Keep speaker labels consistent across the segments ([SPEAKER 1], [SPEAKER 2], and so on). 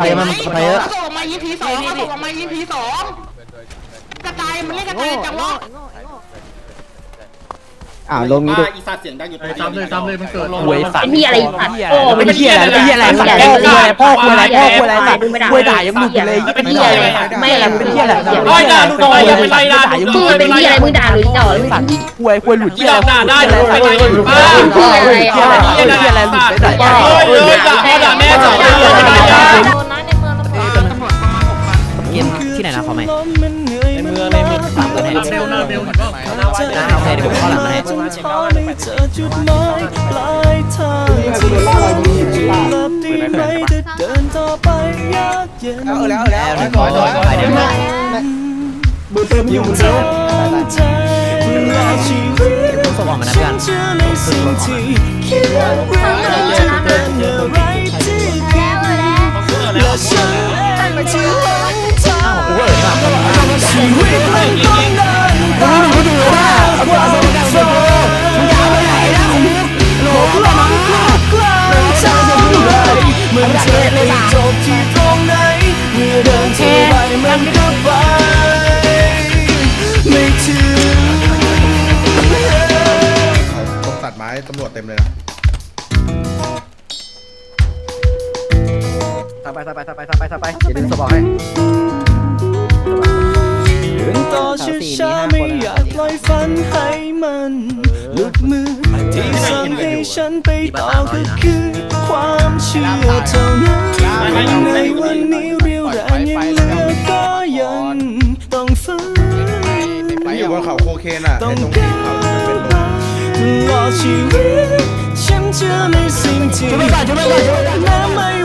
[SPEAKER 1] ไปมันไปเยอะ
[SPEAKER 2] เขาส่งมา EP สองเขาส่งมา EP สองกระจายมันเล่นกระจายจังวะ
[SPEAKER 1] อ่าลงนี้ด้วย
[SPEAKER 3] อีสัตว์เสียงดังอยู่ตรง
[SPEAKER 4] จำเลยจำเลยมันเกิด
[SPEAKER 1] หวยสัต
[SPEAKER 5] ไอ้
[SPEAKER 1] ว์
[SPEAKER 5] นี่อะไรสัตว์โอ้
[SPEAKER 1] เป็นเหี้ยอะไรเป็นเหี้ยอะไรสัตว์พ่อคุยอะไรพ่อคุยอะไรพ่อคุยอะไรสัตว์คุยด่ายังหลุดเลย
[SPEAKER 5] เป็นเหี้ยอะไรไม่อะไร
[SPEAKER 1] เป็นเหี้ยอะไร
[SPEAKER 3] ไอ้ด่าลูกน้อยอย่าไปไล่ด่า
[SPEAKER 1] ยัง
[SPEAKER 5] มึงเป็นเหี้ยอะไรมึงด่าหรือจ่อหรือ
[SPEAKER 1] สัตว์คุยคุยหลุด
[SPEAKER 3] ที่ด่าด่าได้หรือไปไล่หรือบ้า
[SPEAKER 1] เหี้ยอะไรเหี้ยอะไรเหี้ยอะไรหลุดไปไหน
[SPEAKER 3] เฮ้ยเฮ้ยด่าพ่อด่าแม่ด่าแม่ด่ มื
[SPEAKER 6] อ
[SPEAKER 3] เติ
[SPEAKER 1] มอยู่มือเติม
[SPEAKER 7] ใจตลอดชีวิต
[SPEAKER 6] สว่างมานะเพื่อน
[SPEAKER 7] เชื่อในสิ่งที่คิดว่าเราจะเป็นอะไร ตัดไม้
[SPEAKER 8] ตำรวจเต็มเลยนะ
[SPEAKER 1] ไปไปไปไปไปไปเดี๋ยวดึงสบอกให้
[SPEAKER 7] เดินต่อชาไม่อยากปล่อยฝันให้มันหลุดมือที่สั่งให้ฉันไปต่อก็คือความเชื่อเท่านั้นในวันนี้เรียวแรงยังเหลือก็ยังต้องฝืน
[SPEAKER 8] อยู่บนเขาโคเคนอะ
[SPEAKER 7] ต้อ
[SPEAKER 8] ไอ้
[SPEAKER 7] ง
[SPEAKER 8] ตรง
[SPEAKER 7] ก้า
[SPEAKER 8] ที่เขาเป็นลม
[SPEAKER 7] ตลอดชีวิต ฉันเชื่อในสิ่งที่แม้ไม่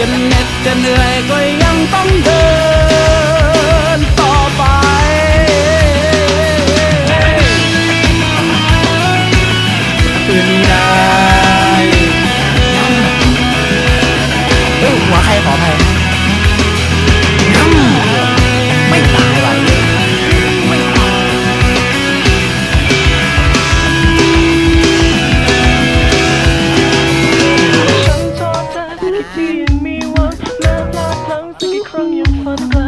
[SPEAKER 7] จะเหน็ดจะเหนื่อยก็ยังต้องเดินต่อไป
[SPEAKER 1] ปืนได้เฮ้ยหัวใครขออภัยไม่ตายว่ะ
[SPEAKER 7] พลั้ง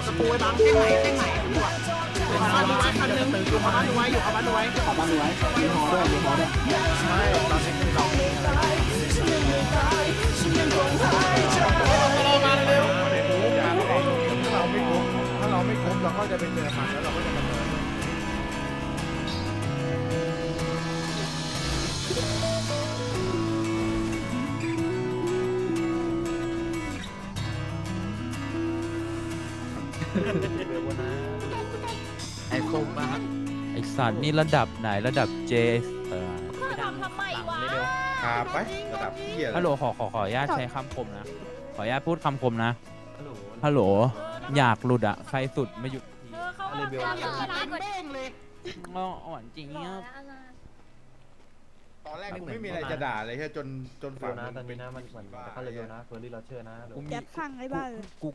[SPEAKER 7] อยู่กับปูไอ้
[SPEAKER 1] บัง
[SPEAKER 2] เส้นไหนเส้นไหนตำรวจบ้านน้อยคันนึงอยู่กับบ้านน้อยอยู่กับบ้านน้อย
[SPEAKER 1] ขอบ้านดูไว้มีหอด้วยมีหอด้วย
[SPEAKER 6] ไอ้คมมาก
[SPEAKER 9] ไอสัตว์นี่ระดับไหนระดับเจเออ
[SPEAKER 3] ทำทำไมวะ
[SPEAKER 8] พาไประดับเที่ย
[SPEAKER 9] ฮัลโหลขอขอขออนุญาตใช้คำคมนะ ขอออนุญาตพูดคำคมนะฮัลโหลอยากหลุดอะใครสุดไม่หยุดที
[SPEAKER 10] เบ้งเลย
[SPEAKER 9] อ๋ออ่อนจริงเนี่ย
[SPEAKER 8] ตอนแรกกูไม่มีอะไรจะด่าเลยแค่จนจนฝั่ง
[SPEAKER 11] นะตอนนี้นะมันเหมือนเขาเลยนะเฟอร์รี่เราเชื่อนะ
[SPEAKER 9] กูมี
[SPEAKER 12] แก๊ปฟังไอ้บ้าเลย
[SPEAKER 9] กู